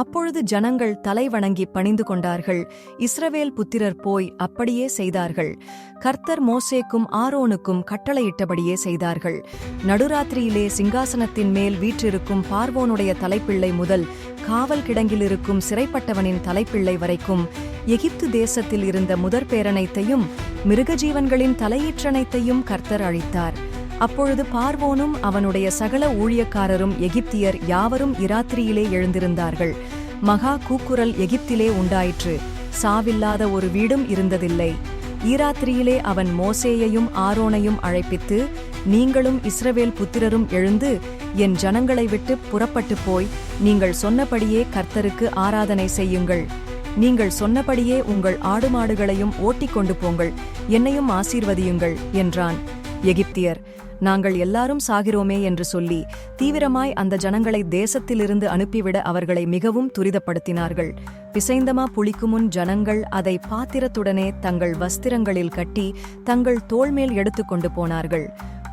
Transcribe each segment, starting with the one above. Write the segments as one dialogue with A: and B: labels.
A: அப்பொழுது ஜனங்கள் தலை வணங்கி பணிந்து கொண்டார்கள். இஸ்ரவேல் புத்திரர் போய் அப்படியே செய்தார்கள். கர்த்தர் மோசேக்கும் ஆரோனுக்கும் கட்டளையிட்டபடியே செய்தார்கள். நடுராத்திரியிலே சிங்காசனத்தின் மேல் வீற்றிருக்கும் பார்வோனுடைய தலைப்பிள்ளை முதல் காவல் கிடங்கிலிருக்கும் சிறைப்பட்டவனின் தலைப்பிள்ளை வரைக்கும் எகிப்து தேசத்தில் இருந்த முதற் பேரனைத்தையும் மிருகஜீவன்களின் தலையீற்றனைத்தையும் கர்த்தர் அழித்தார். அப்பொழுது பார்வோனும் அவனுடைய சகல ஊழியக்காரரும் எகிப்தியர் யாவரும் இராத்திரியிலே எழுந்திருந்தார்கள். மகா கூக்குரல் எகிப்திலே உண்டாயிற்று. சாவில்லாத ஒரு வீடும் இருந்ததில்லை. ஈராத்திரியிலே அவன் மோசேயையும் ஆரோனையும் அழைப்பித்து நீங்களும் இஸ்ரவேல் புத்திரரும் எழுந்து என் ஜனங்களை விட்டு புறப்பட்டு போய் நீங்கள் சொன்னபடியே கர்த்தருக்கு ஆராதனை செய்யுங்கள். நீங்கள் சொன்னபடியே உங்கள் ஆடு மாடுகளையும் ஓட்டிக் கொண்டு போங்கள். என்னையும் ஆசீர்வதியுங்கள் என்றான். எகிப்தியர். நாங்கள் எல்லாரும் சாகிறோமே என்று சொல்லி தீவிரமாய் அந்த ஜனங்களை தேசத்திலிருந்து அனுப்பிவிட அவர்களை மிகவும் துரிதப்படுத்தினார்கள். பிசைந்தமா புளிக்குமுன் ஜனங்கள் அதை பாத்திரத்துடனே தங்கள் வஸ்திரங்களில் கட்டி தங்கள் தோள்மேல் எடுத்துக்கொண்டு போனார்கள்.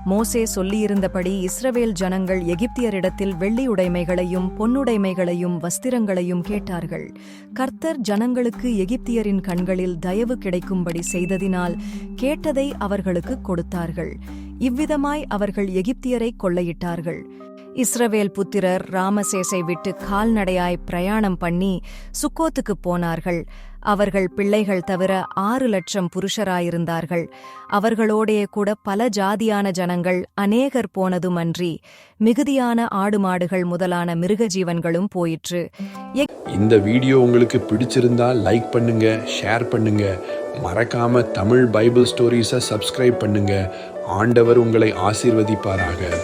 A: மோசே சொல்லியிருந்தபடி இஸ்ரவேல் ஜனங்கள் எகிப்தியரிடத்தில் வெள்ளி உடைமைகளையும் பொன்னுடைமைகளையும் வஸ்திரங்களையும் கேட்டார்கள். கர்த்தர் ஜனங்களுக்கு எகிப்தியரின் கண்களில் தயவு கிடைக்கும்படி செய்ததினால் கேட்டதை அவர்களுக்கு கொடுத்தார்கள். இவ்விதமாய் அவர்கள் எகிப்தியரை கொள்ளையிட்டார்கள். இஸ்ரவேல் புத்திரர் ராமசேசை விட்டு கால்நடையாய் பிரயாணம் பண்ணி சுக்கோத்துக்குப் போனார்கள். அவர்கள் பிள்ளைகள் தவிர ஆறு லட்சம் புருஷராயிருந்தார்கள். அவர்களோடே கூட பல ஜாதியான ஜனங்கள் அநேகர் போனதுமன்றி மிகுதியான ஆடு மாடுகள் முதலான மிருக ஜீவன்களும் போயிற்று
B: இந்த வீடியோ உங்களுக்கு பிடிச்சிருந்தா லைக் பண்ணுங்க ஷேர் பண்ணுங்க. மறக்காம தமிழ் பைபிள் ஸ்டோரிஸை சப்ஸ்கிரைப் பண்ணுங்க. ஆண்டவர் உங்களை ஆசீர்வதிப்பாராக.